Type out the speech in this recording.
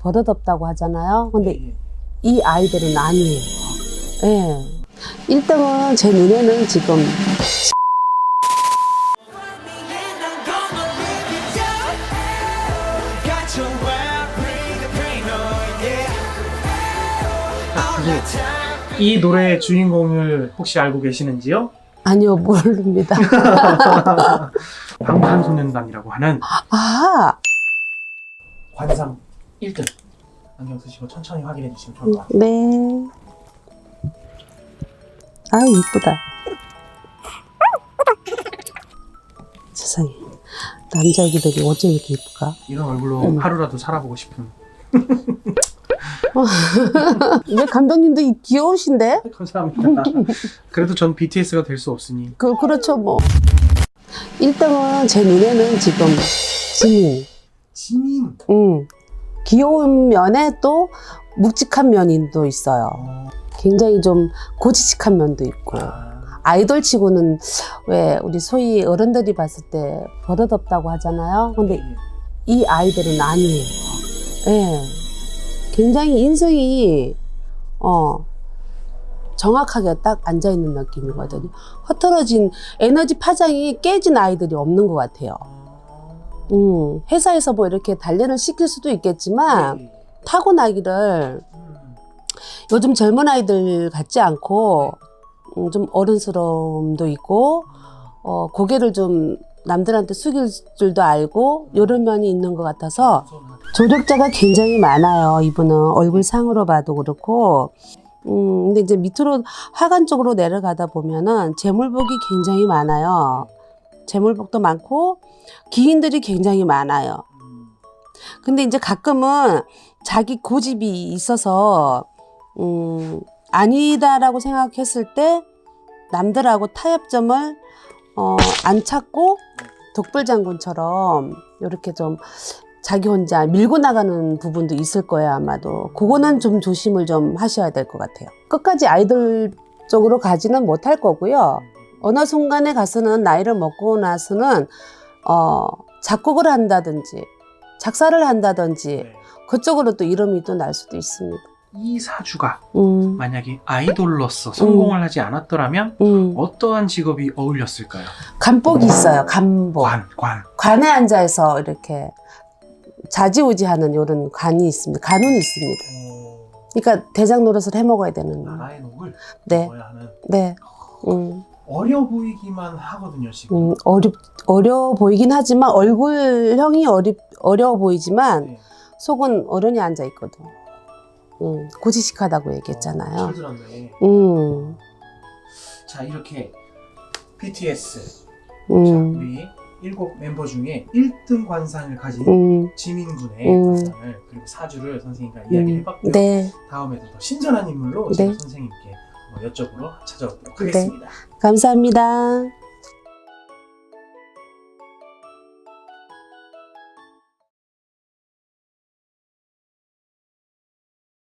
버릇없다고 하잖아요. 근데 예, 예. 이 아이들은 아니에요. 예. 1등은 제 눈에는 지금 time. 이 노래의 주인공을 혹시 알고 계시는지요? 아니요 모릅니다. 방탄소년단이라고 하는 아, 관상 1등. 안경 쓰시고 천천히 확인해 주시면 좋을 것 같아요. 네. 아유 이쁘다. 세상에 남자 애기들이 어쩜 이렇게 이쁠까? 이런 얼굴로 어머. 하루라도 살아보고 싶은. 왜 감독님도 이- 귀여우신데? 감사합니다. 그래도 전 BTS가 될 수 없으니. 그 그렇죠 뭐. 1등은 제 눈에는 지금 지민. 지민. 음. 귀여운 면에 또 묵직한 또 있어요. 어, 굉장히 좀 고지식한 면도 있고. 아, 아이돌 치고는 왜 우리 소위 어른들이 봤을 때 버릇없다고 하잖아요. 근데 예. 이 아이들은 아니에요. 예. 굉장히 인성이 어 정확하게 딱 앉아 있는 느낌이거든요. 흐트러진 에너지 파장이 깨진 아이들이 없는 것 같아요. 음, 회사에서 뭐 이렇게 단련을 시킬 수도 있겠지만 예. 타고나기를 음, 요즘 젊은 아이들 같지 않고 음, 좀 어른스러움도 있고 어, 고개를 좀 남들한테 숙일 줄도 알고 이런 면이 있는 것 같아서 조력자가 굉장히 많아요. 이분은 얼굴 상으로 봐도 그렇고. 음, 근데 이제 밑으로 하관 쪽으로 내려가다 보면은 재물복이 굉장히 많아요. 재물복도 많고 기인들이 굉장히 많아요. 음, 근데 이제 가끔은 자기 고집이 있어서 음, 아니다라고 생각했을 때 남들하고 타협점을 어, 안 찾고 독불 장군처럼 이렇게 좀 자기 혼자 밀고 나가는 부분도 있을 거예요 아마도. 그거는 좀 조심을 좀 하셔야 될 것 같아요. 끝까지 아이돌 쪽으로 가지는 못할 거고요 어느 순간에 가서는 나이를 먹고 나서는 어, 작곡을 한다든지 작사를 한다든지 네. 그쪽으로 또 이름이 또 날 수도 있습니다. 이 사주가 음, 만약에 아이돌로서 성공을 하지 않았더라면 음. 어떠한 직업이 어울렸을까요? 간복이 있어요. 간복. 관, 관. 관에 앉아서 이렇게 자지우지하는 이런 관이 있습니다. 간운이 있습니다. 그러니까 대장 노릇을 해 먹어야 되는. 나라의 녹을 네, 먹어야 하는 네. 음, 어려 보이기만 하거든요 지금. 음, 어렵 어려 보이긴 하지만 얼굴형이 어리 어려워 보이지만 네. 속은 어른이 앉아 있거든. 음, 고지식하다고 얘기했잖아요. 잘 들었네. 음, 자 이렇게 BTS 자, 음, 우리 일곱 멤버 중에 1등 관상을 가진 음, 지민군의 음. 관상을 그리고 사주를 선생님과 이야기를 음. 해봤고요. 네, 다음에도 더 신선한 인물로 네. 제가 선생님께 여쭤보러 찾아오도록 네. 하겠습니다. 감사합니다.